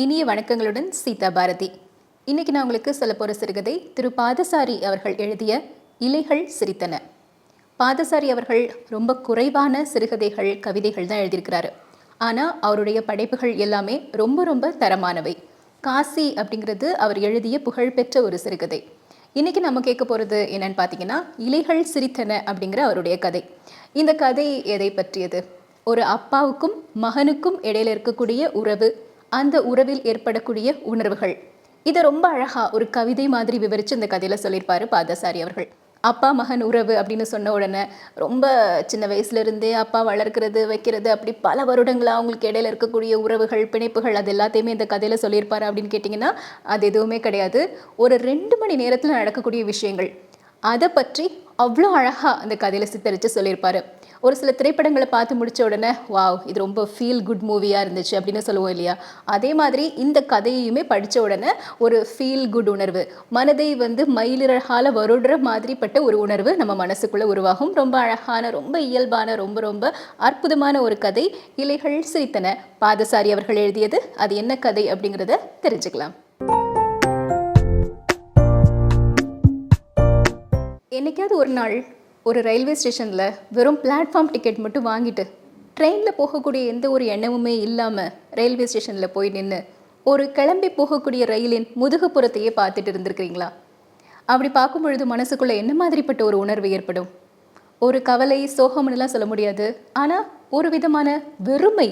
இனிய வணக்கங்களுடன் சீதா பாரதி. இன்னைக்கு நான் உங்களுக்கு சொல்ல போகிற சிறுகதை திரு பாதசாரி அவர்கள் எழுதிய இலைகள் சிரித்தன பாதசாரி அவர்கள் ரொம்ப குறைவான சிறுகதைகள் கவிதைகள் தான் எழுதியிருக்கிறாரு. ஆனால் அவருடைய படைப்புகள் எல்லாமே ரொம்ப ரொம்ப தரமானவை. காசி அப்படிங்கிறது அவர் எழுதிய புகழ்பெற்ற ஒரு சிறுகதை. இன்றைக்கி நம்ம கேட்க போகிறது என்னன்னு பார்த்தீங்கன்னா இலைகள் சிரித்தன அப்படிங்கிற அவருடைய கதை. இந்த கதை எதை பற்றியது? ஒரு அப்பாவுக்கும் மகனுக்கும் இடையில இருக்கக்கூடிய உறவு அந்த உறவில் ஏற்படக்கூடிய உணர்வுகள். இதை ரொம்ப அழகா ஒரு கவிதை மாதிரி விவரித்து இந்த கதையில சொல்லியிருப்பாரு பாதசாரி அவர்கள். அப்பா மகன் உறவு அப்படின்னு சொன்ன உடனே ரொம்ப சின்ன வயசுல இருந்தே அப்பா வளர்க்கிறது வைக்கிறது அப்படி பல வருடங்களாக அவங்களுக்கு இடையில இருக்கக்கூடிய உறவுகள் பிணைப்புகள் அது எல்லாத்தையுமே இந்த கதையில சொல்லியிருப்பாரு அப்படின்னு கேட்டிங்கன்னா அது எதுவுமே கிடையாது. ஒரு ரெண்டு மணி நேரத்தில் நடக்கக்கூடிய விஷயங்கள். அதை பற்றி அவ்வளோ அழகாக அந்த கதையில சித்தரித்து சொல்லியிருப்பாரு. ஒரு சில திரைப்படங்களை பார்த்து முடிச்ச உடனே வாவ் இது ரொம்ப ஃபீல் குட் மூவியாக இருந்துச்சு அப்படின்னு சொல்லுவோம் இல்லையா? அதே மாதிரி இந்த கதையுமே படித்த உடனே ஒரு ஃபீல் குட் உணர்வு மனதை வந்து மயிலிறகால வருடுற மாதிரிப்பட்ட ஒரு உணர்வு நம்ம மனசுக்குள்ளே உருவாகும். ரொம்ப அழகான ரொம்ப இயல்பான ரொம்ப ரொம்ப அற்புதமான ஒரு கதை இலைகள் சிரித்தன. பாதசாரி அவர்கள் எழுதியது அது என்ன கதை அப்படிங்கிறத தெரிஞ்சுக்கலாம். என்னைக்காவது ஒரு நாள் ஒரு ரயில்வே ஸ்டேஷனில் வெறும் பிளாட்ஃபார்ம் டிக்கெட் மட்டும் வாங்கிட்டு ட்ரெயினில் போகக்கூடிய எந்த ஒரு எண்ணமுமே இல்லாமல் ரயில்வே ஸ்டேஷனில் போய் நின்று ஒரு கிளம்பி போகக்கூடிய ரயிலின் முதுகுப்புறத்தையே பார்த்துட்டு இருந்திருக்கிறீங்களா? அப்படி பார்க்கும் பொழுது மனசுக்குள்ளே என்ன மாதிரிப்பட்ட ஒரு உணர்வு ஏற்படும்? ஒரு கவலை சோகம்னுலாம் சொல்ல முடியாது. ஆனால் ஒரு விதமான வெறுமை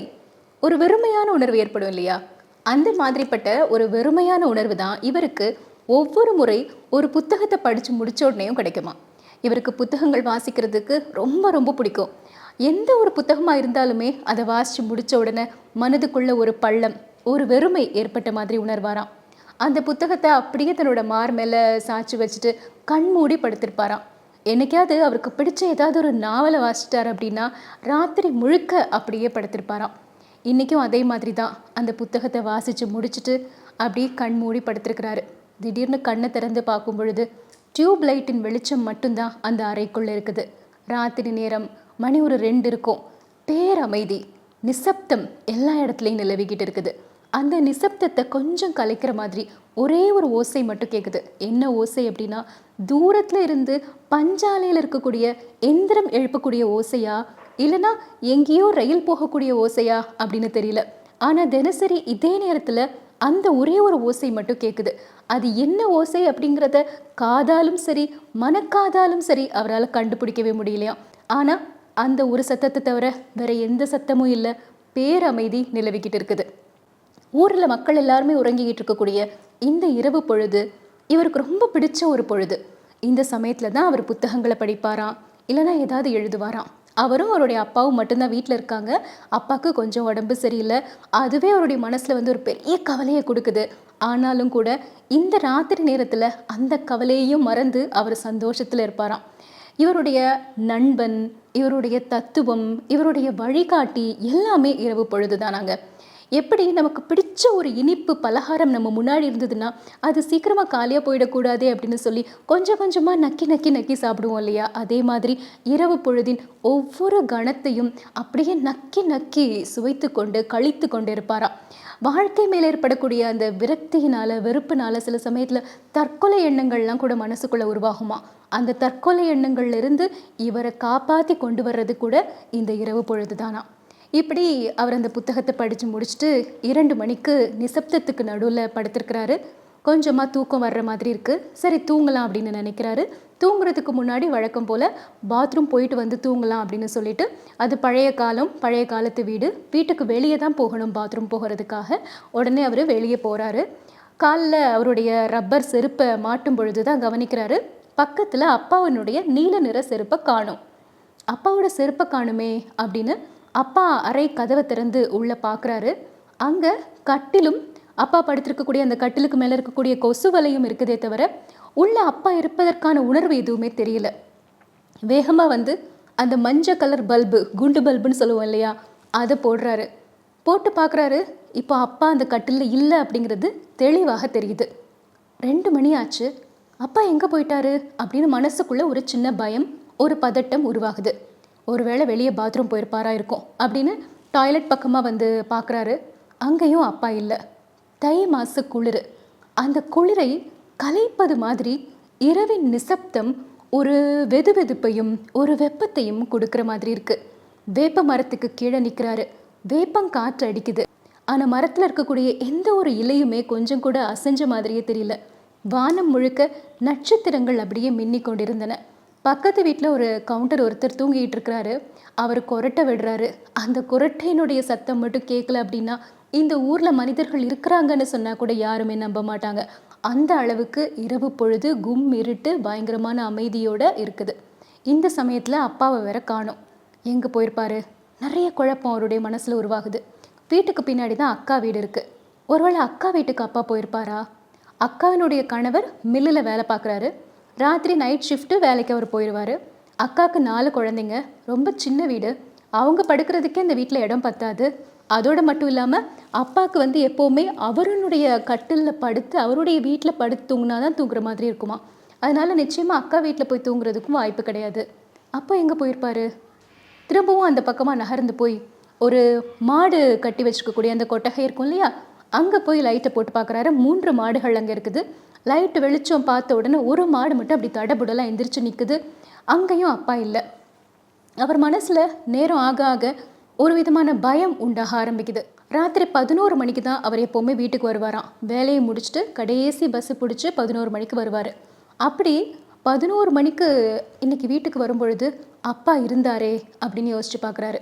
ஒரு வெறுமையான உணர்வு ஏற்படும் இல்லையா? அந்த மாதிரிப்பட்ட ஒரு வெறுமையான உணர்வு தான் இவருக்கு ஒவ்வொரு முறை ஒரு புத்தகத்தை படித்து முடிச்ச உடனேயும் கிடைக்குமா இவருக்கு புத்தகங்கள் வாசிக்கிறதுக்கு ரொம்ப ரொம்ப பிடிக்கும். எந்த ஒரு புத்தகமாக இருந்தாலுமே அதை வாசித்து முடித்த உடனே மனதுக்குள்ள ஒரு பள்ளம் ஒரு வெறுமை ஏற்பட்ட மாதிரி உணர்வாராம். அந்த புத்தகத்தை அப்படியே தன்னோட மார் மேலே சாய்ச்சி வச்சுட்டு கண் மூடி படுத்திருப்பாராம். என்னைக்காவது அவருக்கு பிடிச்ச ஏதாவது ஒரு நாவலை வாசிச்சிட்டார் அப்படின்னா ராத்திரி முழுக்க அப்படியே படுத்திருப்பாராம். இன்றைக்கும் அதே மாதிரி தான் அந்த புத்தகத்தை வாசித்து முடிச்சுட்டு அப்படியே கண் மூடி படுத்திருக்கிறாரு. திடீர்னு கண்ணை திறந்து பார்க்கும் பொழுது டியூப் லைட்டின் வெளிச்சம் மட்டும்தான் அந்த அறைக்குள்ளே இருக்குது. ராத்திரி நேரம் மணி ஒரு ரெண்டு இருக்கும். பேரமைதி நிசப்தம் எல்லா இடத்துலையும் நிலவிக்கிட்டு இருக்குது. அந்த நிசப்தத்தை கொஞ்சம் கலைக்கிற மாதிரி ஒரே ஒரு ஓசை மட்டும் கேட்குது என்ன ஓசை அப்படின்னா தூரத்தில் இருந்து பஞ்சாலையில் இருக்கக்கூடிய எந்திரம் எழுப்பக்கூடிய ஓசையா? இல்லைன்னா எங்கேயோ ரயில் போகக்கூடிய ஓசையா? அப்படின்னு தெரியல. ஆனால் தினசரி இதே நேரத்தில் அந்த ஒரே ஒரு ஓசை மட்டும் கேட்குது அது என்ன ஓசை அப்படிங்கிறத காதாலும் சரி மனக்காதாலும் சரி அவரால் கண்டுபிடிக்கவே முடியலையாம் ஆனால் அந்த ஒரு சத்தத்தை தவிர வேற எந்த சத்தமும் இல்லை. பேரமைதி நிலவிக்கிட்டு இருக்குது. ஊரில் மக்கள் எல்லாருமே உறங்கிக்கிட்டு இருக்கக்கூடிய இந்த இரவு பொழுது இவருக்கு ரொம்ப பிடிச்ச ஒரு பொழுது. இந்த சமயத்தில் தான் அவர் புத்தகங்களை படிப்பாராம் இல்லைன்னா ஏதாவது எழுதுவாராம் அவரும் அவருடைய அப்பாவும் மட்டும்தான் வீட்டில் இருக்காங்க. அப்பாவுக்கு கொஞ்சம் உடம்பு சரியில்லை. அதுவே அவருடைய மனசில் வந்து ஒரு பெரிய கவலையை கொடுக்குது. ஆனாலும் கூட இந்த ராத்திரி நேரத்தில் அந்த கவலையையும் மறந்து அவர் சந்தோஷத்தில் இருப்பாராம். இவருடைய நண்பன் இவருடைய தத்துவம் இவருடைய வழிகாட்டி எல்லாமே இரவு பொழுதுதானாங்க எப்படி நமக்கு பிடிச்ச ஒரு இனிப்பு பலகாரம் நம்ம முன்னாடி இருந்ததுன்னா அது சீக்கிரமாக காலியாக போயிடக்கூடாதே அப்படின்னு சொல்லி கொஞ்சம் கொஞ்சமாக நக்கி நக்கி நக்கி சாப்பிடுவோம் இல்லையா? அதே மாதிரி இரவு பொழுதின் ஒவ்வொரு கணத்தையும் அப்படியே நக்கி நக்கி சுவைத்து கொண்டு கழித்து கொண்டு இருப்பாராம் வாழ்க்கை மேலே ஏற்படக்கூடிய அந்த விரக்தியினால வெறுப்புனால சில சமயத்தில் தற்கொலை எண்ணங்கள்லாம் கூட மனசுக்குள்ளே உருவாகுமா? அந்த தற்கொலை எண்ணங்கள்ல இருந்து இவரை காப்பாற்றி கொண்டு வர்றது கூட இந்த இரவு பொழுது தானா இப்படி அவர் அந்த புத்தகத்தை படித்து முடிச்சுட்டு இரண்டு மணிக்கு நிசப்தத்துக்கு நடுவில் படுத்திருக்கிறாரு. கொஞ்சமாக தூக்கம் வர்ற மாதிரி இருக்குது சரி தூங்கலாம் அப்படின்னு நினைக்கிறாரு. தூங்குறதுக்கு முன்னாடி வழக்கம் போல் பாத்ரூம் போயிட்டு வந்து தூங்கலாம் அப்படின்னு சொல்லிட்டு அது பழைய காலம் பழைய காலத்து வீடு. வீட்டுக்கு வெளியே தான் போகணும் பாத்ரூம் போகிறதுக்காக. உடனே அவர் வெளியே போகிறாரு காலில் அவருடைய ரப்பர் செருப்பை மாட்டும் பொழுது தான் கவனிக்கிறாரு. பக்கத்தில் அப்பாவினுடைய நீல நிற செருப்பை காணும். அப்பாவோட செருப்பை காணுமே அப்படின்னு அப்பா அறை கதவை திறந்து உள்ளே பார்க்குறாரு அங்கே கட்டிலும் அப்பா படுத்திருக்கக்கூடிய அந்த கட்டிலுக்கு மேலே இருக்கக்கூடிய கொசு வலையும் இருக்குதே தவிர உள்ள அப்பா இருப்பதற்கான உணர்வு எதுவுமே தெரியல. வேகமாக வந்து அந்த மஞ்சள் கலர் பல்பு குண்டு பல்புன்னு சொல்லுவோம் இல்லையா அதை போடுறாரு. போட்டு பார்க்குறாரு இப்போ அப்பா அந்த கட்டிலில் இல்லை அப்படிங்கிறது தெளிவாக தெரியுது. ரெண்டு மணி ஆச்சு. அப்பா எங்கே போயிட்டாரு? அப்படின்னு மனசுக்குள்ளே ஒரு சின்ன பயம் ஒரு பதட்டம் உருவாகுது. ஒருவேளை வெளியே பாத்ரூம் போயிருப்பாரா இருக்கும் அப்படின்னு டாய்லெட் பக்கமாக வந்து பார்க்குறாரு அங்கேயும் அப்பா இல்லை. தை மாச குளிர். அந்த குளிரை கலைப்பது மாதிரி இரவின் நிசப்தம் ஒரு வெதுவெதுப்பையும் ஒரு வெப்பத்தையும் கொடுக்குற மாதிரி இருக்கு. வேப்ப மரத்துக்கு கீழே நிற்கிறாரு வேப்பம் காற்று அடிக்குது. ஆனால் மரத்தில் இருக்கக்கூடிய எந்த ஒரு இலையுமே கொஞ்சம் கூட அசைஞ்ச மாதிரியே தெரியல. வானம் முழுக்க நட்சத்திரங்கள் அப்படியே மின்னி கொண்டிருந்தன பக்கத்து வீட்டில் ஒரு கவுண்டர் ஒருத்தர் தூங்கிட்டு இருக்கிறாரு அவர் கொரட்டை விடுறாரு. அந்த குரட்டையினுடைய சத்தம் மட்டும் கேட்கல அப்படின்னா இந்த ஊரில் மனிதர்கள் இருக்கிறாங்கன்னு சொன்னால் கூட யாருமே நம்ப மாட்டாங்க. அந்த அளவுக்கு இரவு பொழுது கும் இருட்டு பயங்கரமான அமைதியோடு இருக்குது. இந்த சமயத்தில் அப்பாவை வேற காணோம். எங்கே போயிருப்பாரு? நிறைய குழப்பம் அவருடைய மனசில் உருவாகுது. வீட்டுக்கு பின்னாடி தான் அக்கா வீடு இருக்குது ஒருவேளை அக்கா வீட்டுக்கு அப்பா போயிருப்பாரா? அக்காவினுடைய கணவர் மில்லில் வேலை பார்க்குறாரு. ராத்திரி நைட் ஷிஃப்ட்டு வேலைக்கு அவர் போயிடுவார் அக்காவுக்கு நாலு குழந்தைங்க ரொம்ப சின்ன வீடு. அவங்க படுக்கிறதுக்கே இந்த வீட்டில் இடம் பத்தாது. அதோடு மட்டும் இல்லாமல் அப்பாவுக்கு வந்து எப்போவுமே அவருடைய கட்டிலில் படுத்து அவருடைய வீட்டில் படுத்து தூங்கினா தான் தூங்குற மாதிரி இருக்குமா. அதனால் நிச்சயமாக அக்கா வீட்டில் போய் தூங்குறதுக்கும் வாய்ப்பு கிடையாது. அப்போ எங்கே போயிருப்பார்? திரும்பவும் அந்த பக்கமாக நகர்ந்து போய் ஒரு மாடு கட்டி வச்சுக்கக்கூடிய அந்த கொட்டகை இருக்கும் இல்லையா? அங்கே போய் லைட்டை போட்டு பார்க்குறாரு மூன்று மாடுகள் அங்கே இருக்குது. லைட்டு வெளிச்சம் பார்த்த உடனே ஒரு மாடு மட்டும் அப்படி தடபுடலாம் எந்திரிச்சு நிற்குது அங்கேயும் அப்பா இல்லை. அவர் மனசில் நேரம் ஆக ஆக ஒரு விதமான பயம் உண்டாக ஆரம்பிக்குது. ராத்திரி பதினோரு மணிக்கு தான் அவர் எப்போவுமே வீட்டுக்கு வருவாராம். வேலையை முடிச்சுட்டு கடைசி பஸ்ஸு பிடிச்சி பதினோரு மணிக்கு வருவார். அப்படி பதினோரு மணிக்கு இன்றைக்கி வீட்டுக்கு வரும்பொழுது அப்பா இருந்தாரே அப்படின்னு யோசிச்சு பார்க்குறாரு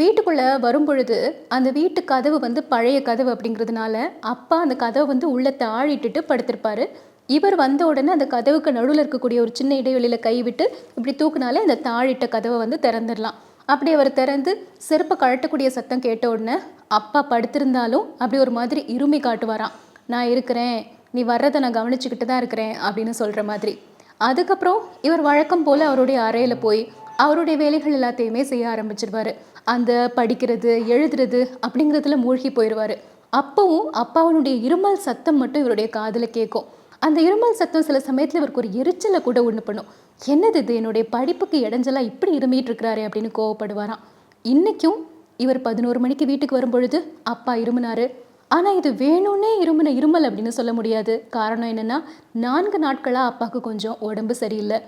வீட்டுக்குள்ளே வரும்பொழுது அந்த வீட்டு கதவு வந்து பழைய கதவு அப்படிங்கிறதுனால அப்பா அந்த கதவை வந்து உள்ளே தாழிட்டுட்டு படுத்திருப்பார். இவர் வந்த உடனே அந்த கதவுக்கு நடுவில் இருக்கக்கூடிய ஒரு சின்ன இடைவெளியில் கைவிட்டு இப்படி தூக்குனாலே அந்த தாழிட்ட கதவை வந்து திறந்துடலாம். அப்படி அவர் திறந்து செருப்பை கழட்டக்கூடிய சத்தம் கேட்ட உடனே அப்பா படுத்திருந்தாலும் அப்படி ஒரு மாதிரி இருமி காட்டுவாராம். நான் இருக்கிறேன். நீ வர்றதை நான் கவனிச்சுக்கிட்டு தான் இருக்கிறேன் அப்படின்னு சொல்கிற மாதிரி. அதுக்கப்புறம் இவர் வழக்கம் போல் அவருடைய அறையில் போய் அவருடைய வேலைகள் எல்லாத்தையுமே செய்ய ஆரம்பிச்சிருவாரு. அந்த படிக்கிறது எழுதுறது அப்படிங்கிறதுல மூழ்கி போயிடுவார். அப்பவும் அப்பாவனுடைய இருமல் சத்தம் மட்டும் இவருடைய காதில் கேட்கும். அந்த இருமல் சத்தம் சில சமயத்தில் இவருக்கு ஒரு எரிச்சலை கூட ஒன்று பண்ணும். என்னது இது? என்னுடைய படிப்புக்கு இடைஞ்சலாக இப்படி இருமிட்டு இருக்கிறாரு அப்படின்னு கோவப்படுவாராம். இன்றைக்கும் இவர் பதினோரு மணிக்கு வீட்டுக்கு வரும்பொழுது அப்பா இருமுனார். ஆனால் இது வேணும்னே இருமுன இருமல் அப்படின்னு சொல்ல முடியாது. காரணம் என்னென்னா நான்கு நாட்களாக அப்பாவுக்கு கொஞ்சம் உடம்பு சரியில்லை.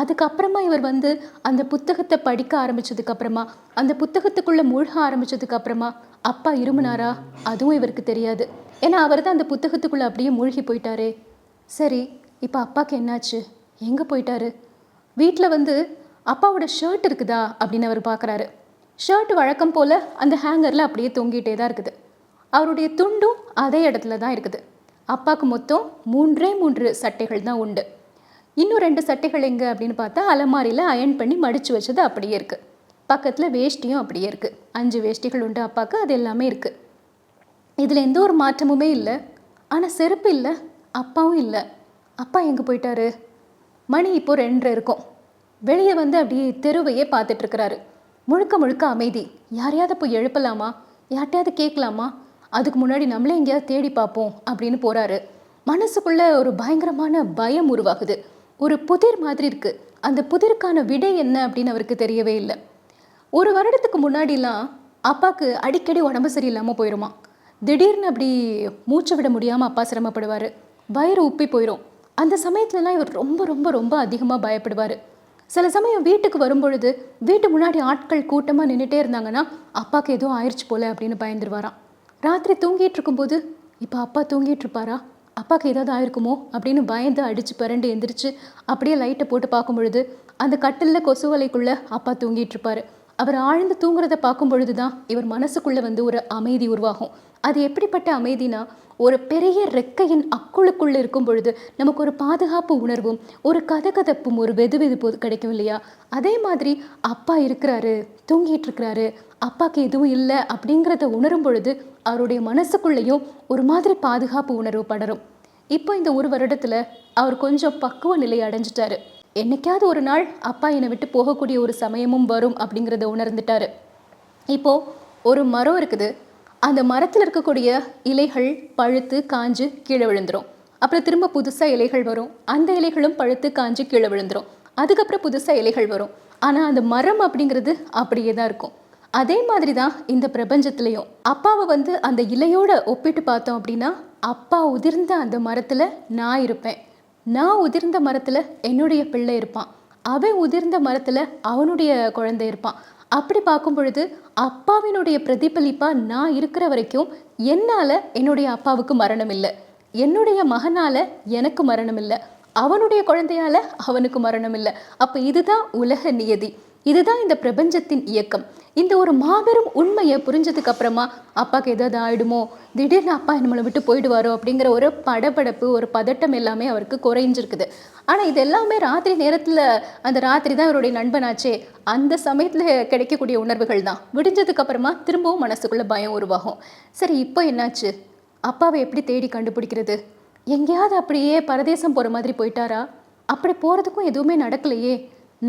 அதுக்கப்புறமா இவர் வந்து அந்த புத்தகத்தை படிக்க ஆரம்பிச்சதுக்கு அப்புறமா அந்த புத்தகத்துக்குள்ளே மூழ்க ஆரம்பிச்சதுக்கு அப்புறமா அப்பா இருமுனாரா? அதுவும் இவருக்கு தெரியாது. ஏன்னா அவர் தான் அந்த புத்தகத்துக்குள்ளே அப்படியே மூழ்கி போயிட்டாரே. சரி இப்போ அப்பாவுக்கு என்னாச்சு? எங்கே போயிட்டாரு? வீட்டில் வந்து அப்பாவோட ஷர்ட் இருக்குதா? அப்படின்னு அவர் பார்க்குறாரு ஷர்ட் வழக்கம் போல் அந்த ஹேங்கரில் அப்படியே தொங்கிட்டே தான் இருக்குது. அவருடைய துண்டும் அதே இடத்துல தான் இருக்குது. அப்பாவுக்கு மொத்தம் மூன்றே மூன்று சட்டைகள் தான் உண்டு. இன்னும் ரெண்டு சட்டைகள் எங்கே அப்படின்னு பார்த்தா அலமாரியில் அயன் பண்ணி மடித்து வச்சது அப்படியே இருக்குது பக்கத்தில் வேஷ்டியும் அப்படியே இருக்குது அஞ்சு வேஷ்டிகள் உண்டு அப்பாவுக்கு அது எல்லாமே இருக்குது இதில் எந்த ஒரு மாற்றமுமே இல்லை. ஆனால் செருப்பு இல்லை. அப்பாவும் இல்லை. அப்பா எங்கே போயிட்டாரு? மணி இப்போது ரெண்டரை இருக்கும். வெளியே வந்து அப்படியே தெருவையே பார்த்துட்ருக்கிறாரு முழுக்க முழுக்க அமைதி. யாரையாவது போய் எழுப்பலாமா? யார்ட்டையாவது கேட்கலாமா? அதுக்கு முன்னாடி நம்மளே எங்கேயாவது தேடி பார்ப்போம் அப்படின்னு போகிறாரு மனசுக்குள்ளே ஒரு பயங்கரமான பயம் உருவாகுது. ஒரு புதிர் மாதிரி இருக்கு. அந்த புதிருக்கான விடை என்ன அப்படின்னு அவருக்கு தெரியவே இல்லை. ஒரு வருடத்துக்கு முன்னாடிலாம் அப்பாவுக்கு அடிக்கடி உடம்பு சரியில்லாமல் போயிடுமா திடீர்னு அப்படி மூச்சு விட முடியாமல் அப்பா சிரமப்படுவார். வயிறு உப்பி போயிடும் அந்த சமயத்துலலாம் இவர் ரொம்ப ரொம்ப ரொம்ப அதிகமாக பயப்படுவார். சில சமயம் வீட்டுக்கு வரும்பொழுது வீட்டு முன்னாடி ஆட்கள் கூட்டமாக நின்றுட்டே இருந்தாங்கன்னா அப்பாவுக்கு எதுவும் ஆயிடுச்சு போல அப்படின்னு பயந்துருவாராம். ராத்திரி தூங்கிட்டு இருக்கும்போது இப்போ அப்பா தூங்கிட்டு இருப்பாரா? அப்பாவுக்கு ஏதாவது ஆயிருக்குமோ அப்படின்னு பயந்து அடித்து பிறண்டு எந்திரிச்சு அப்படியே லைட்டை போட்டு பார்க்கும் பொழுது அந்த கட்டிலில் கொசு வலைக்குள்ளே அப்பா தூங்கிட்டு இருப்பார். அவர் ஆழ்ந்து தூங்குறத பார்க்கும் பொழுது தான் இவர் மனசுக்குள்ளே வந்து ஒரு அமைதி உருவாகும். அது எப்படிப்பட்ட அமைதினா ஒரு பெரிய ரெக்கையின் அக்குழுக்குள்ளே இருக்கும் பொழுது நமக்கு ஒரு பாதுகாப்பு உணர்வும் ஒரு கதகதப்பும் ஒரு வெது வெதுப்பு கிடைக்கும் இல்லையா? அதே மாதிரி அப்பா இருக்கிறாரு தூங்கிட்டு இருக்கிறாரு அப்பாவுக்கு எதுவும் இல்லை அப்படிங்கிறத உணரும் பொழுது அவருடைய மனசுக்குள்ளேயும் ஒரு மாதிரி பாதுகாப்பு உணர்வு படரும். இப்போ இந்த ஒரு வருடத்தில் அவர் கொஞ்சம் பக்குவ நிலை அடைஞ்சிட்டாரு. என்னைக்காவது ஒரு நாள் அப்பா என்னை விட்டு போகக்கூடிய ஒரு சமயமும் வரும் அப்படிங்கிறத உணர்ந்துட்டாரு. இப்போ ஒரு மரம் இருக்குது. அந்த மரத்தில் இருக்கக்கூடிய இலைகள் பழுத்து காஞ்சு கீழே விழுந்துரும். அப்புறம் திரும்ப புதுசாக இலைகள் வரும். அந்த இலைகளும் பழுத்து காஞ்சு கீழே விழுந்துரும். அதுக்கப்புறம் புதுசாக இலைகள் வரும். ஆனால் அந்த மரம் அப்படிங்கிறது அப்படியே தான் இருக்கும். அதே மாதிரி தான் இந்த பிரபஞ்சத்துலேயும். அப்பாவை வந்து அந்த இலையோட ஒப்பிட்டு பார்த்தோம் அப்படின்னா அப்பா உதிர்ந்த அந்த மரத்தில் நான் இருப்பேன். நான் உதிர்ந்த மரத்தில் என்னுடைய பிள்ளை இருப்பான். அவன் உதிர்ந்த மரத்தில் அவனுடைய குழந்தை இருப்பான். அப்படி பார்க்கும் பொழுது அப்பாவினுடைய பிரதிபலிப்பாக நான் இருக்கிற வரைக்கும் என்னால் என்னுடைய அப்பாவுக்கு மரணம் இல்லை என்னுடைய மகனால் எனக்கு மரணம் இல்லை அவனுடைய குழந்தையால அவனுக்கு மரணம் இல்லை அப்போ இதுதான் உலக நியதி. இதுதான் இந்த பிரபஞ்சத்தின் இயக்கம். இந்த ஒரு மாபெரும் உண்மையை புரிஞ்சதுக்கு அப்புறமா அப்பாவுக்கு ஏதாவது ஆயிடுமோ? திடீர்னு அப்பா நம்மளை விட்டு போயிடுவாரோ? அப்படிங்கிற ஒரு படபடப்பு ஒரு பதட்டம் எல்லாமே அவருக்கு குறைஞ்சிருக்குது. ஆனால் இது எல்லாமே ராத்திரி நேரத்தில் அந்த ராத்திரி தான் அவருடைய நண்பனாச்சே அந்த சமயத்தில் கிடைக்கக்கூடிய உணர்வுகள் தான். விடிஞ்சதுக்கு அப்புறமா திரும்பவும் மனசுக்குள்ள பயம் உருவாகும். சரி இப்போ என்னாச்சு? அப்பாவை எப்படி தேடி கண்டுபிடிக்கிறது? எங்கேயாவது அப்படியே பரதேசம் போகிற மாதிரி போயிட்டாரா? அப்படி போகிறதுக்கும் எதுவுமே நடக்கலையே.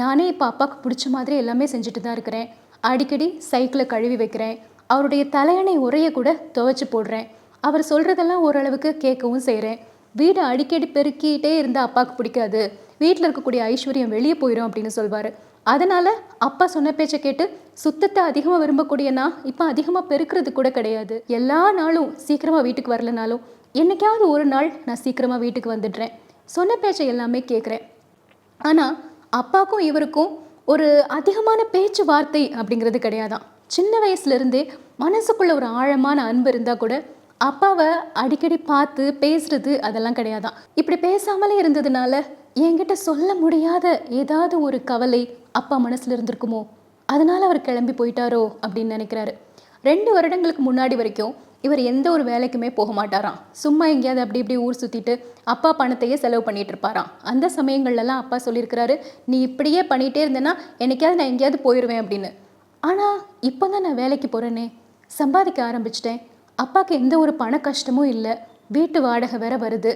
நானே இப்போ அப்பாவுக்கு பிடிச்ச மாதிரி எல்லாமே செஞ்சுட்டு தான் இருக்கிறேன். அடிக்கடி சைக்கிளை கழுவி வைக்கிறேன். அவருடைய தலையணை உரையை கூட துவைச்சி போடுறேன். அவர் சொல்கிறதெல்லாம் ஓரளவுக்கு கேட்கவும் செய்கிறேன் வீடு அடிக்கடி பெருக்கிட்டே இருந்தால் அப்பாவுக்கு பிடிக்காது. வீட்டில் இருக்கக்கூடிய ஐஸ்வர்யம் வெளியே போயிடும் அப்படின்னு சொல்வார். அதனால் அப்பா சொன்ன பேச்சை கேட்டு சுத்தத்தை அதிகமாக விரும்பக்கூடிய நான் இப்போ அதிகமாக பெருக்கிறது கூட கிடையாது. எல்லா நாளும் சீக்கிரமாக வீட்டுக்கு வரலனாலும் என்னைக்காவது ஒரு நாள் நான் சீக்கிரமாக வீட்டுக்கு வந்துடுறேன். சொன்ன பேச்சை எல்லாமே கேட்குறேன் ஆனால் அப்பாவுக்கும் இவருக்கும் ஒரு அதிகமான பேச்சுவார்த்தை அப்படிங்கிறது கிடையாதான். சின்ன வயசுலேருந்தே மனசுக்குள்ள ஒரு ஆழமான அன்பு இருந்தால் கூட அப்பாவை அடிக்கடி பார்த்து பேசுறது அதெல்லாம் கிடையாதான். இப்படி பேசாமலே இருந்ததுனால என்கிட்ட சொல்ல முடியாத ஏதாவது ஒரு கவலை அப்பா மனசில் இருந்திருக்குமோ? அதனால அவர் கிளம்பி போயிட்டாரோ அப்படின்னு நினைக்கிறாரு. ரெண்டு வருடங்களுக்கு முன்னாடி வரைக்கும் இவர் எந்த ஒரு வேலைக்குமே போக மாட்டாராம். சும்மா எங்கேயாவது அப்படி இப்படி ஊர் சுற்றிட்டு அப்பா பணத்தையே செலவு பண்ணிட்டு இருப்பாராம் அந்த சமயங்கள்லலாம் அப்பா சொல்லியிருக்கிறாரு நீ இப்படியே பண்ணிகிட்டே இருந்தேன்னா என்னைக்காவது நான் எங்கேயாவது போயிடுவேன் அப்படின்னு. ஆனால் இப்போ தான் நான் வேலைக்கு போகிறேனே சம்பாதிக்க ஆரம்பிச்சிட்டேன். அப்பாவுக்கு எந்த ஒரு பண கஷ்டமும் இல்லை. வீட்டு வாடகை வேற வருது.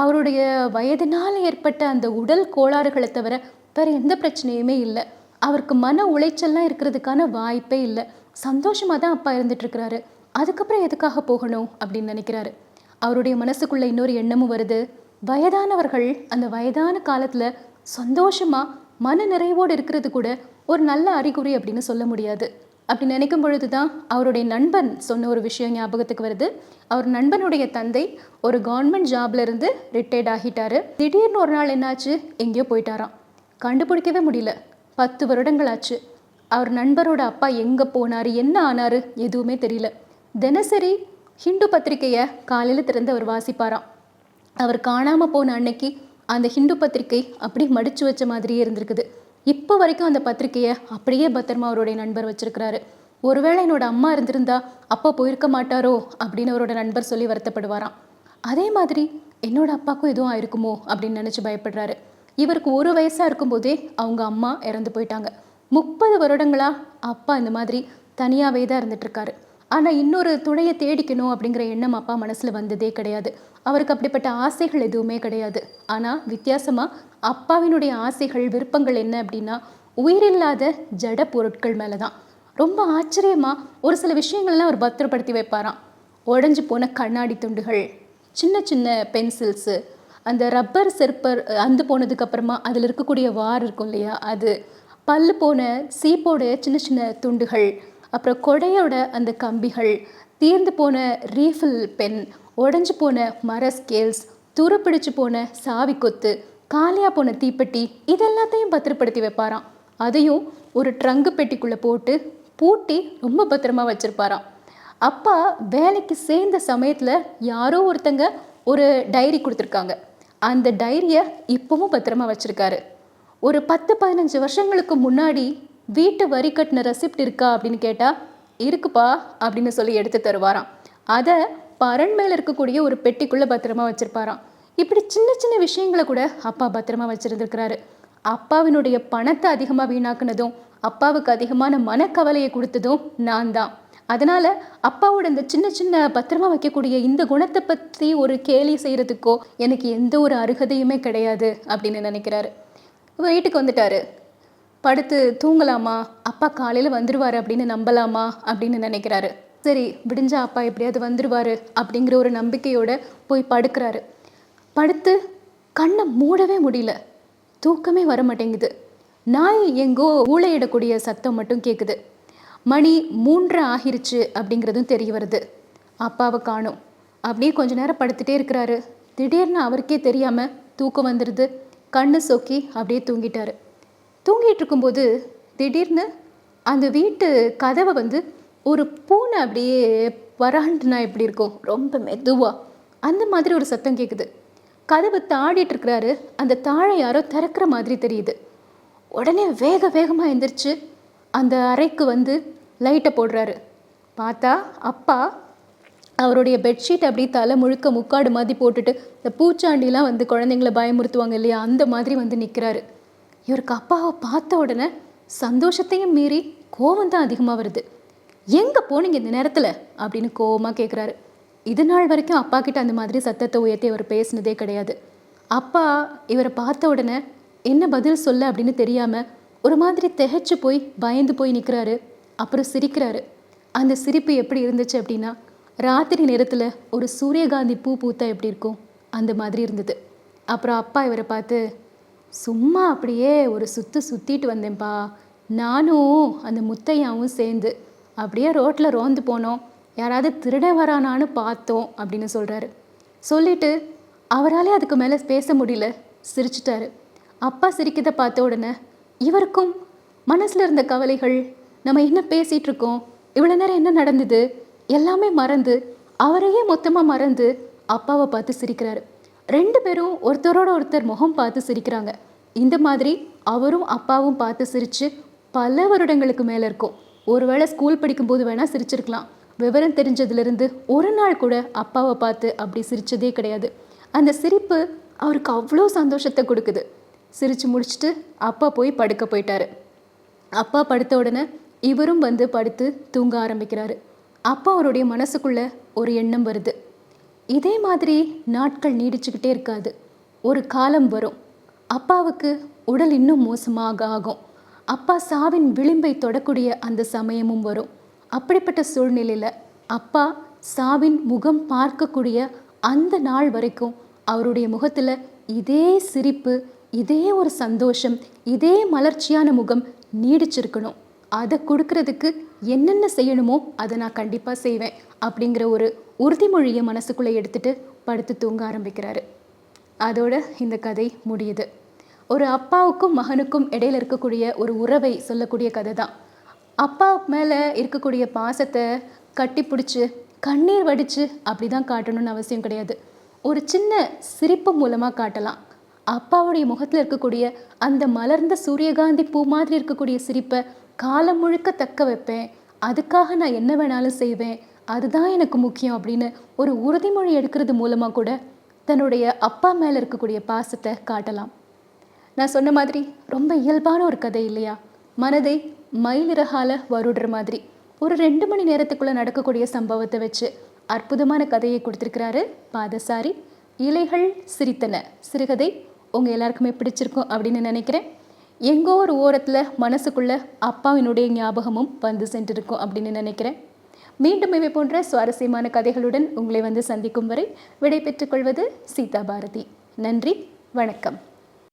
அவருடைய வயதினால் ஏற்பட்ட அந்த உடல் கோளாறுகளை தவிர வேற எந்த பிரச்சனையுமே இல்லை. அவருக்கு மன உளைச்சல்லாம் இருக்கிறதுக்கான வாய்ப்பே இல்லை. சந்தோஷமாக தான் அப்பா இருந்துட்டு இருக்கிறாரு அதுக்கப்புறம் எதுக்காக போகணும் அப்படின்னு நினைக்கிறாரு. அவருடைய மனசுக்குள்ள இன்னொரு எண்ணமும் வருது. வயதானவர்கள் அந்த வயதான காலத்தில் சந்தோஷமாக மன நிறைவோடு இருக்கிறது கூட ஒரு நல்ல அறிகுறி அப்படின்னு சொல்ல முடியாது. அப்படி நினைக்கும் பொழுது தான் அவருடைய நண்பன் சொன்ன ஒரு விஷயம் ஞாபகத்துக்கு வருது. அவர் நண்பனுடைய தந்தை ஒரு கவர்மெண்ட் ஜாப்ல இருந்து ரிட்டையர்ட் ஆகிட்டாரு. திடீர்னு ஒரு நாள் என்னாச்சு? எங்கேயோ போயிட்டாராம். கண்டுபிடிக்கவே முடியல. பத்து வருடங்கள் ஆச்சு அவர் நண்பரோட அப்பா எங்கே போனார்? என்ன ஆனார்? எதுவுமே தெரியல. தினசரி ஹிந்து பத்திரிக்கையை காலையில் திறந்து அவர் வாசிப்பாராம். அவர் காணாமல் போன அன்னைக்கு அந்த ஹிந்து பத்திரிக்கை அப்படி மடிச்சு வச்ச மாதிரியே இருந்திருக்குது. இப்போ வரைக்கும் அந்த பத்திரிக்கையை அப்படியே பத்திரமா அவருடைய நண்பர் வச்சிருக்கிறாரு. ஒருவேளை என்னோட அம்மா இருந்திருந்தா அப்பா போயிருக்க மாட்டாரோ அப்படின்னு அவரோட நண்பர் சொல்லி வருத்தப்படுவாராம். அதே மாதிரி என்னோட அப்பாவுக்கும் எதுவும் ஆயிருக்குமோ அப்படின்னு நினச்சி பயப்படுறாரு. இவருக்கு ஒரு வயசாக இருக்கும்போதே அவங்க அம்மா இறந்து போயிட்டாங்க. முப்பது வருடங்களா அப்பா இந்த மாதிரி தனியாகவே தான் இருந்துட்டு இருக்காரு. ஆனால் இன்னொரு துணையை தேடிக்கணும் அப்படிங்கிற எண்ணம் அப்பா மனசில் வந்ததே கிடையாது. அவருக்கு அப்படிப்பட்ட ஆசைகள் எதுவுமே கிடையாது. ஆனால் வித்தியாசமாக அப்பாவினுடைய ஆசைகள் விருப்பங்கள் என்ன அப்படின்னா உயிரில்லாத ஜட பொருட்கள் மேலே தான் ரொம்ப ஆச்சரியமாக ஒரு சில விஷயங்கள்லாம் அவர் பத்திரப்படுத்தி வைப்பாராம். உடஞ்சி போன கண்ணாடி துண்டுகள் சின்ன சின்ன பென்சில்ஸு அந்த ரப்பர் செருப்பர் அந்து போனதுக்கப்புறமா அதில் இருக்கக்கூடிய வார் இருக்கும் இல்லையா அது பல்லு போன சீப்போட சின்ன சின்ன துண்டுகள் அப்புறம் கொடையோட அந்த கம்பிகள் தீர்ந்து போன ரீஃபில் பென் உடஞ்சி போன மர ஸ்கேல்ஸ் துருப்பிடிச்சு போன சாவி கொத்து காலியாக போன தீப்பெட்டி இதெல்லாத்தையும் பத்திரப்படுத்தி வைப்பாராம். அதையும் ஒரு ட்ரங்கு பெட்டிக்குள்ளே போட்டு பூட்டி ரொம்ப பத்திரமா வச்சுருப்பாராம். அப்பா வேலைக்கு சேர்ந்த சமயத்தில் யாரோ ஒருத்தங்க ஒரு டைரி கொடுத்துருக்காங்க. அந்த டைரியை இப்போவும் பத்திரமா வச்சுருக்காரு. ஒரு பத்து பதினஞ்சு வருஷங்களுக்கு முன்னாடி வீட்டு வரி கட்டின ரெசிப்ட் இருக்கா அப்படின்னு கேட்டால் இருக்குப்பா அப்படின்னு சொல்லி எடுத்து தருவாராம். அதை பரண் மேலே இருக்கக்கூடிய ஒரு பெட்டிக்குள்ளே பத்திரமா வச்சிருப்பாராம். இப்படி சின்ன சின்ன விஷயங்களை கூட அப்பா பத்திரமா வச்சிருந்திருக்கிறாரு. அப்பாவினுடைய பணத்தை அதிகமாக வீணாக்குனதும் அப்பாவுக்கு அதிகமான மனக்கவலையை கொடுத்ததும் நான் தான். அதனால அப்பாவோட இந்த சின்ன சின்ன பத்திரமா வைக்கக்கூடிய இந்த குணத்தை பற்றி ஒரு கேலி செய்கிறதுக்கோ எனக்கு எந்த ஒரு அருகதையுமே கிடையாது அப்படின்னு நினைக்கிறாரு. வீட்டுக்கு வந்துட்டாரு. படுத்து தூங்கலாமா? அப்பா காலையில் வந்துடுவார் அப்படின்னு நம்பலாமா? அப்படின்னு நினைக்கிறாரு. சரி விடிஞ்சா அப்பா எப்படியாவது வந்துடுவாரு அப்படிங்கிற ஒரு நம்பிக்கையோட போய் படுக்கிறாரு. படுத்து கண்ணை மூடவே முடியல. தூக்கமே வர மாட்டேங்குது. நாய் எங்கோ ஊழையிடக்கூடிய சத்தம் மட்டும் கேட்குது மணி மூன்றரை ஆகிருச்சு அப்படிங்கிறதும் தெரிய வருது. அப்பாவை காணும். அப்படியே கொஞ்ச நேரம் படுத்துட்டே இருக்கிறாரு. திடீர்னு அவருக்கே தெரியாமல் தூக்கம் வந்துடுது கண்ணு சொக்கி அப்படியே தூங்கிட்டாரு. தூங்கிட்டு இருக்கும்போது திடீர்னு அந்த வீட்டு கதவை வந்து ஒரு பூனை அப்படியே வராண்டுனா எப்படி இருக்கும்? ரொம்ப மெதுவாக அந்த மாதிரி ஒரு சத்தம் கேட்குது கதவு தாடிட்டு இருக்கிறாரு. அந்த தாழை யாரோ திறக்கிற மாதிரி தெரியுது. உடனே வேக வேகமாக எந்திரிச்சு அந்த அறைக்கு வந்து லைட்டை போடுறாரு. பார்த்தா அப்பா. அவருடைய பெட்ஷீட் அப்படியே தலை முழுக்க முக்காடு மாதிரி போட்டுட்டு இந்த பூச்சாண்டிலாம் வந்து குழந்தைங்கள பயமுறுத்துவாங்க இல்லையா? அந்த மாதிரி வந்து நிற்கிறாரு இவருக்கு அப்பாவை பார்த்த உடனே சந்தோஷத்தையும் மீறி கோவம் தான் அதிகமாக வருது. எங்கே போனீங்க இந்த நேரத்தில்? அப்படின்னு கோவமாக கேட்குறாரு இது நாள் வரைக்கும் அப்பா கிட்ட அந்த மாதிரி சத்தத்தை உயர்த்தி அவர் பேசினதே கிடையாது. அப்பா இவரை பார்த்த உடனே என்ன பதில் சொல்ல? அப்படின்னு தெரியாமல் ஒரு மாதிரி திகைச்சு போய் பயந்து போய் நிற்கிறாரு அப்புறம் சிரிக்கிறாரு. அந்த சிரிப்பு எப்படி இருந்துச்சு அப்படின்னா ராத்திரி நேரத்தில் ஒரு சூரியகாந்தி பூ பூத்தா எப்படி இருக்கும்? அந்த மாதிரி இருந்தது. அப்புறம் அப்பா இவரை பார்த்து சும்மா அப்படியே ஒரு சுற்று சுற்றிட்டு வந்தேன்ப்பா. நானும் அந்த முத்தையாவும் சேர்ந்து அப்படியே ரோட்டில் ரோந்து போனோம். யாராவது திருட வரானான்னு பார்த்தோம் அப்படின்னு சொல்கிறாரு சொல்லிட்டு அவராலே அதுக்கு மேலே பேச முடியல. சிரிச்சிட்டாரு. அப்பா சிரிக்கதை பார்த்த உடனே இவருக்கும் மனசில் இருந்த கவலைகள் நம்ம என்ன பேசிகிட்டு இருக்கோம்? இவ்வளோ நேரம் என்ன நடந்தது? எல்லாமே மறந்து அவரையே மொத்தமாக மறந்து அப்பாவை பார்த்து சிரிக்கிறாரு. ரெண்டு பேரும் ஒருத்தரோட ஒருத்தர் முகம் பார்த்து சிரிக்கிறாங்க. இந்த மாதிரி அவரும் அப்பாவும் பார்த்து சிரித்து பல வருடங்களுக்கு மேலே இருக்கும். ஒருவேளை ஸ்கூல் படிக்கும்போது வேணால் சிரிச்சிருக்கலாம். விவரம் தெரிஞ்சதுலேருந்து ஒரு நாள் கூட அப்பாவை பார்த்து அப்படி சிரித்ததே கிடையாது. அந்த சிரிப்பு அவருக்கு அவ்வளோ சந்தோஷத்தை கொடுக்குது. சிரித்து முடிச்சுட்டு அப்பா போய் படுக்க போயிட்டாரு. அப்பா படுத்த உடனே இவரும் வந்து படுத்து தூங்க ஆரம்பிக்கிறாரு. அப்பா அவருடைய மனசுக்குள்ளே ஒரு எண்ணம் வருது. இதே மாதிரி நாட்கள் நீடிச்சுக்கிட்டே இருக்காது. ஒரு காலம் வரும். அப்பாவுக்கு உடல் இன்னும் மோசமாக ஆகும். அப்பா சாவின் விளிம்பை தொடக்கூடிய அந்த சமயமும் வரும். அப்படிப்பட்ட சூழ்நிலையில் அப்பா சாவின் முகம் பார்க்கக்கூடிய அந்த நாள் வரைக்கும் அவருடைய முகத்தில் இதே சிரிப்பு இதே ஒரு சந்தோஷம் இதே மலர்ச்சியான முகம் நீடிச்சிருக்கணும். அதை கொடுக்கறதுக்கு என்னென்ன செய்யணுமோ அதை நான் கண்டிப்பாக செய்வேன் அப்படிங்கிற ஒரு உறுதிமொழியை மனசுக்குள்ளே எடுத்துட்டு படுத்து தூங்க ஆரம்பிக்கிறாரு. அதோட இந்த கதை முடியுது. ஒரு அப்பாவுக்கும் மகனுக்கும் இடையில இருக்கக்கூடிய ஒரு உறவை சொல்லக்கூடிய கதை தான். அப்பா மேலே இருக்கக்கூடிய பாசத்தை கட்டி பிடிச்சி கண்ணீர் வடித்து அப்படி தான் காட்டணும்னு அவசியம் கிடையாது. ஒரு சின்ன சிரிப்பு மூலமாக காட்டலாம். அப்பாவுடைய முகத்தில் இருக்கக்கூடிய அந்த மலர்ந்த சூரியகாந்தி பூ மாதிரி இருக்கக்கூடிய சிரிப்பை காலம் முழுக்க தக்க வைப்பேன். அதுக்காக நான் என்ன வேணாலும் செய்வேன். அதுதான் எனக்கு முக்கியம் அப்படின்னு ஒரு உறுதிமொழி எடுக்கிறது மூலமாக கூட தன்னுடைய அப்பா மேலே இருக்கக்கூடிய பாசத்தை காட்டலாம். நான் சொன்ன மாதிரி ரொம்ப இயல்பான ஒரு கதை இல்லையா? மனதை மயிலிறகால வருடுற மாதிரி ஒரு ரெண்டு மணி நேரத்துக்குள்ளே நடக்கக்கூடிய சம்பவத்தை வச்சு அற்புதமான கதையை கொடுத்துருக்கிறாரு பாதசாரி. இலைகள் சிரித்தன. சிறுகதை உங்கள் எல்லாருக்குமே பிடிச்சிருக்கும் அப்படின்னு நினைக்கிறேன். எங்கோ ஒரு ஓரத்தில் மனசுக்குள்ள அப்பாவினுடைய ஞாபகமும் வந்து சென்றிருக்கும் அப்படின்னு நினைக்கிறேன். மீண்டும் இவை போன்ற சுவாரஸ்யமான கதைகளுடன் உங்களை வந்து சந்திக்கும் வரை விடை பெற்றுக்கொள்வது சீதா பாரதி. நன்றி வணக்கம்.